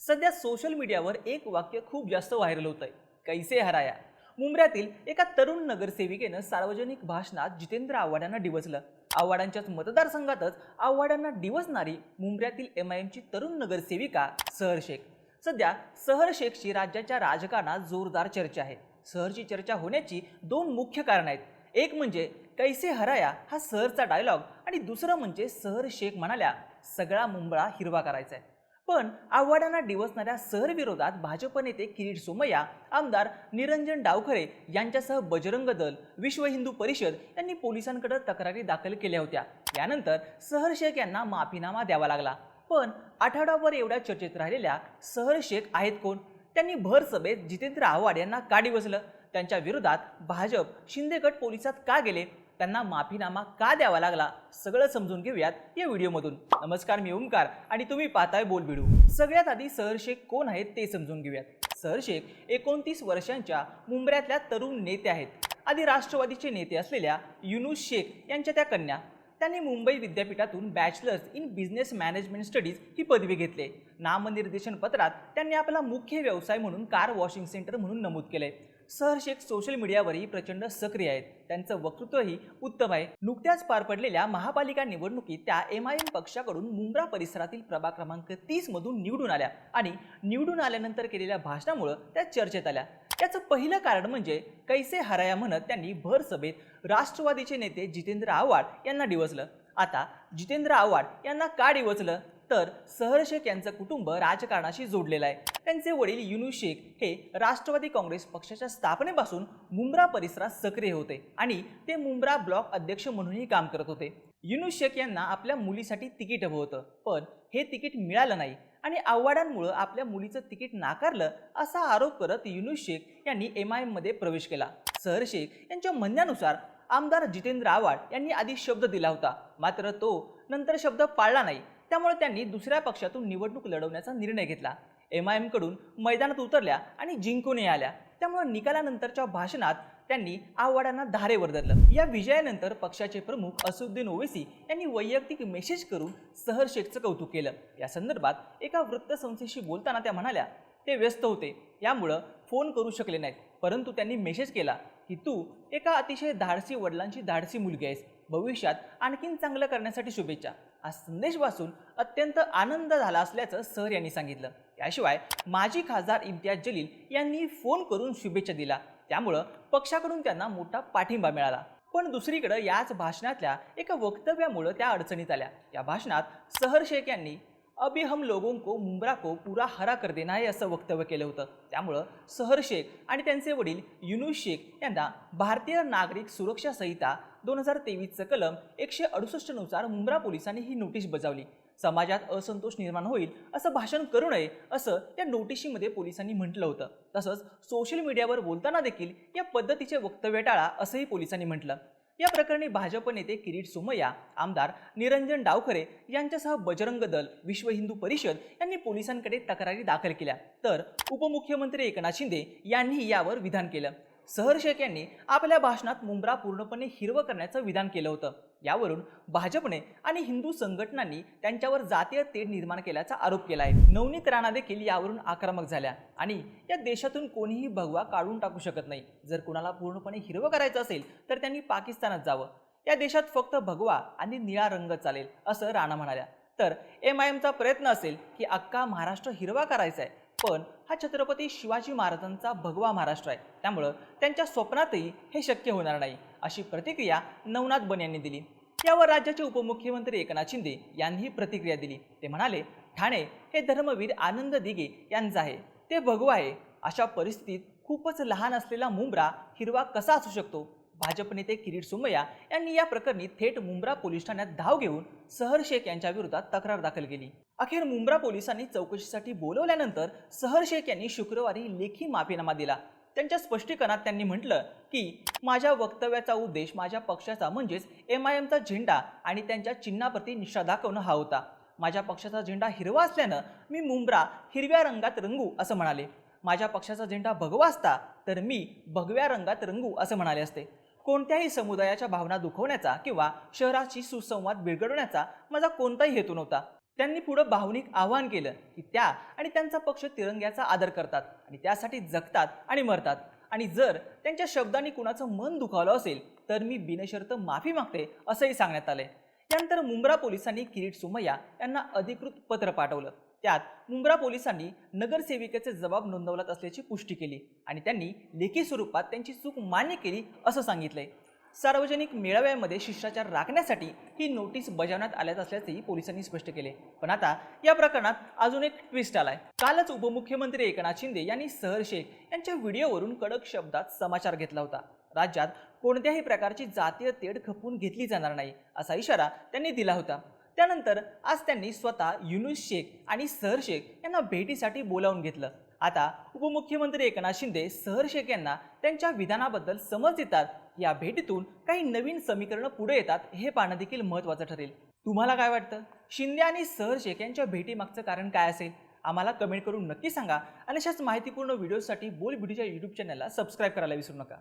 सध्या सोशल मीडियावर एक वाक्य खूप जास्त व्हायरल होत आहे कैसे हराया? मुंबऱ्यातील एका तरुण नगरसेविकेनं सार्वजनिक भाषणात जितेंद्र आव्हाडांना डिवचलं. आव्हाडांच्याच मतदारसंघातच आव्हाडांना डिवचणारी मुंबऱ्यातील एम आय एमची तरुण नगरसेविका सहर शेख. सध्या सहर शेखची राज्याच्या राजकारणात जोरदार चर्चा आहे. सहरची चर्चा होण्याची दोन मुख्य कारण आहेत. एक म्हणजे कैसे हराया हा सहरचा डायलॉग आणि दुसरं म्हणजे सहर शेख म्हणाल्या सगळा मुंबळा हिरवा करायचा आहे पण आव्हाडांना डिवसणाऱ्या सहर विरोधात भाजप नेते किरीट सोमय्या आमदार निरंजन डावखरे यांच्यासह बजरंग दल विश्व हिंदू परिषद यांनी पोलिसांकडे तक्रारी दाखल केल्या होत्या. यानंतर सहर शेख यांना माफीनामा द्यावा लागला. पण आठवडाभर एवढ्या चर्चेत राहिलेल्या सहर शेख आहेत कोण? त्यांनी भर सभेत जितेंद्र आव्हाड यांना का डिवसलं? त्यांच्या विरोधात भाजप शिंदे गट पोलिसात का गेले? त्यांना माफीनामा का द्यावा लागला? सगळं समजून घेऊयात या व्हिडिओमधून. नमस्कार मी ओंकार आणि तुम्ही पाहताय बोल सगळ्यात आधी सहर शेख कोण आहेत ते समजून घेऊयात. सहर शेख एकोणतीस वर्षांच्या मुंबऱ्यातल्या तरुण नेते आहेत. आधी राष्ट्रवादीचे नेते असलेल्या युनुस शेख यांच्या त्या कन्या. त्यांनी मुंबई विद्यापीठातून bachelors in business management studies ही पदवी घेतली. नामनिर्देशन पत्रात त्यांनी आपला मुख्य व्यवसाय म्हणून कार वॉशिंग सेंटर म्हणून नमूद केले सर शेख सोशल मीडियावरही प्रचंड सक्रिय आहेत. त्यांचं वक्तृत्वही उत्तम आहे. नुकत्याच पार पडलेल्या महापालिका निवडणुकीत त्या एम आय एम पक्षाकडून मुंब्रा परिसरातील प्रभाग क्रमांक तीस मधून निवडून आल्या आणि निवडून आल्यानंतर केलेल्या भाषणामुळं त्या चर्चेत आल्या. याचं पहिलं कारण म्हणजे कैसे हराया म्हणत त्यांनी भर सभेत राष्ट्रवादीचे नेते जितेंद्र आव्हाड यांना डिवचलं. आता जितेंद्र आव्हाड यांना का डिवचलं? तर सहर शेख यांचं कुटुंब राजकारणाशी जोडलेलं आहे. त्यांचे वडील युनू शेख हे राष्ट्रवादी काँग्रेस पक्षाच्या स्थापनेपासून मुंब्रा परिसरात सक्रिय होते आणि ते मुंब्रा ब्लॉक अध्यक्ष म्हणूनही काम करत होते. युनू शेख यांना आपल्या मुलीसाठी तिकीट हवं होतं पण हे तिकीट मिळालं नाही आणि आव्हाडांमुळं आपल्या मुलीचं तिकीट नाकारलं असा आरोप करत युनू शेख यांनी एम आय एममध्ये प्रवेश केला. सहर शेख यांच्या म्हणण्यानुसार आमदार जितेंद्र आव्हाड यांनी आधी शब्द दिला होता मात्र तो नंतर शब्द पाळला नाही. त्यामुळे त्यांनी दुसऱ्या पक्षातून निवडणूक लढवण्याचा निर्णय घेतला. एम आय एमकडून मैदानात उतरल्या आणि जिंकूनही आल्या. त्यामुळे निकालानंतरच्या भाषणात त्यांनी आव्हाडांना धारेवर धरलं या विजयानंतर पक्षाचे प्रमुख असुद्दीन ओवेसी यांनी वैयक्तिक मेसेज करून सहर शेखचं कौतुक केलं. या संदर्भात एका वृत्तसंस्थेशी बोलताना त्या म्हणाल्या ते व्यस्त होते. यामुळं फोन करू शकले नाहीत. परंतु त्यांनी मेसेज केला की तू एका अतिशय धाडसी वडिलांची धाडसी मुलगी आहेस. भविष्यात आणखीन चांगलं करण्यासाठी शुभेच्छा. हा संदेश वाचून अत्यंत आनंद झाला असल्याचं सर यांनी सांगितलं. याशिवाय माजी खासदार इम्तियाज जलील यांनी फोन करून शुभेच्छा दिला त्यामुळं पक्षाकडून त्यांना मोठा पाठिंबा मिळाला. पण दुसरीकडे याच भाषणातल्या एका वक्तव्यामुळं त्या अडचणीत आल्या. या भाषणात सहर शेख यांनी अभी हम लोगों को मुंब्रा को पुरा हरा कर देना आहे असं वक्तव्य केलं होतं. त्यामुळं सहर शेख आणि त्यांचे वडील युनुस शेख यांना भारतीय नागरिक सुरक्षा संहिता दोन हजार तेवीसचं कलम एकशे अडुसष्टनुसार मुंब्रा पोलिसांनी ही नोटीस बजावली. समाजात असंतोष निर्माण होईल असं भाषण करू नये असं या नोटिशीमध्ये पोलिसांनी म्हटलं होतं. तसंच सोशल मीडियावर बोलताना देखील या पद्धतीचे वक्तव्य टाळा असंही पोलिसांनी म्हटलं. या प्रकरणी भाजप नेते किरीट सोमय्या आमदार निरंजन डावखरे यांच्यासह बजरंग दल विश्व हिंदू परिषद यांनी पोलिसांकडे तक्रारी दाखल केल्या. तर उपमुख्यमंत्री एकनाथ शिंदे यांनी यावर विधान केलं. सहर्षक यांनी आपल्या भाषणात मुंब्रा पूर्णपणे हिरवं करण्याचं विधान केलं होतं. यावरून भाजपने आणि हिंदू संघटनांनी त्यांच्यावर जातीय तेढ निर्माण केल्याचा आरोप केला आहे. नवनीत राणा देखील यावरून आक्रमक झाल्या. आणि या देशातून कोणीही भगवा काढून टाकू शकत नाही. जर कुणाला पूर्णपणे हिरवं करायचं असेल तर त्यांनी पाकिस्तानात जावं. या देशात फक्त भगवा आणि निळा रंग चालेल असं राणा म्हणाल्या. तर एम आय एमचा प्रयत्न असेल की अख्खा महाराष्ट्र हिरवा करायचा आहे पण हा छत्रपती शिवाजी महाराजांचा भगवा महाराष्ट्र आहे. त्यामुळं त्यांच्या स्वप्नातही हे शक्य होणार नाही अशी प्रतिक्रिया नवनाथ बन यांनी दिली. यावर राज्याचे उपमुख्यमंत्री एकनाथ शिंदे यांनीही प्रतिक्रिया दिली. ते म्हणाले ठाणे हे धर्मवीर आनंद दिघे यांचं आहे. ते भगवा आहे. अशा परिस्थितीत खूपच लहान असलेला मुंब्रा हिरवा कसा असू शकतो? भाजप नेते किरीट सोमय्या यांनी या प्रकरणी थेट मुंब्रा पोलीस ठाण्यात धाव घेऊन सहर शेख यांच्या विरोधात तक्रार दाखल केली. अखेर मुंब्रा पोलिसांनी चौकशीसाठी बोलवल्यानंतर सहर शेख यांनी शुक्रवारी लेखी माफीनामा दिला. त्यांच्या स्पष्टीकरणात त्यांनी म्हटलं की माझ्या वक्तव्याचा उद्देश माझ्या पक्षाचा म्हणजेच एम आय एमचा झेंडा आणि त्यांच्या चिन्हाप्रती निष्ठा दाखवणं हा होता. माझ्या पक्षाचा झेंडा हिरवा असल्यानं मी मुंब्रा हिरव्या रंगात रंगू असं म्हणाले. माझ्या पक्षाचा झेंडा भगवा असता तर मी भगव्या रंगात रंगू असं म्हणाले असते. कोणत्याही समुदायाच्या भावना दुखवण्याचा किंवा शहराची सुसंवाद बिघडवण्याचा माझा कोणताही हेतू नव्हता. त्यांनी पुढं भावनिक आवाहन केलं की त्या आणि त्यांचा पक्ष तिरंग्याचा आदर करतात आणि त्यासाठी जगतात आणि मरतात. आणि जर त्यांच्या शब्दांनी कुणाचं मन दुखावलं असेल तर मी बिनशर्त माफी मागते असंही सांगण्यात आले त्यानंतर मुंब्रा पोलिसांनी किरीट सुमय्या यांना अधिकृत पत्र पाठवलं. त्यात मुंब्रा पोलिसांनी नगरसेविकेचे जबाब नोंदवलात असल्याची पुष्टी केली आणि त्यांनी लेखी स्वरूपात त्यांची चूक मान्य केली असं सांगितलंय. सार्वजनिक मेळाव्यामध्ये शिष्टाचार राखण्यासाठी ही नोटीस बजावण्यात आल्यात असल्याचेही पोलिसांनी स्पष्ट केले पण आता या प्रकरणात अजून एक ट्विस्ट आलाय. कालच उपमुख्यमंत्री एकनाथ शिंदे यांनी सहर शेख यांच्या व्हिडिओवरून कडक शब्दात समाचार घेतला होता. राज्यात कोणत्याही प्रकारची जातीय तेढ खपवून घेतली जाणार नाही असा इशारा त्यांनी दिला होता. त्यानंतर आज त्यांनी स्वतः युनुस शेख आणि सहर शेख यांना भेटीसाठी बोलावून घेतलं. आता उपमुख्यमंत्री एकनाथ शिंदे सहर शेख यांना त्यांच्या विधानाबद्दल समज देतात. या भेटीतून काही नवीन समीकरणं पुढे येतात हे पाहणं देखील महत्त्वाचं ठरेल. तुम्हाला काय वाटतं? शिंदे आणि सहर शेख यांच्या भेटीमागचं कारण काय असेल? आम्हाला कमेंट करून नक्की सांगा. आणि अशाच माहितीपूर्ण व्हिडिओसाठी बोल व्हिडिओच्या यूट्यूब चॅनलला सबस्क्राईब करायला विसरू नका.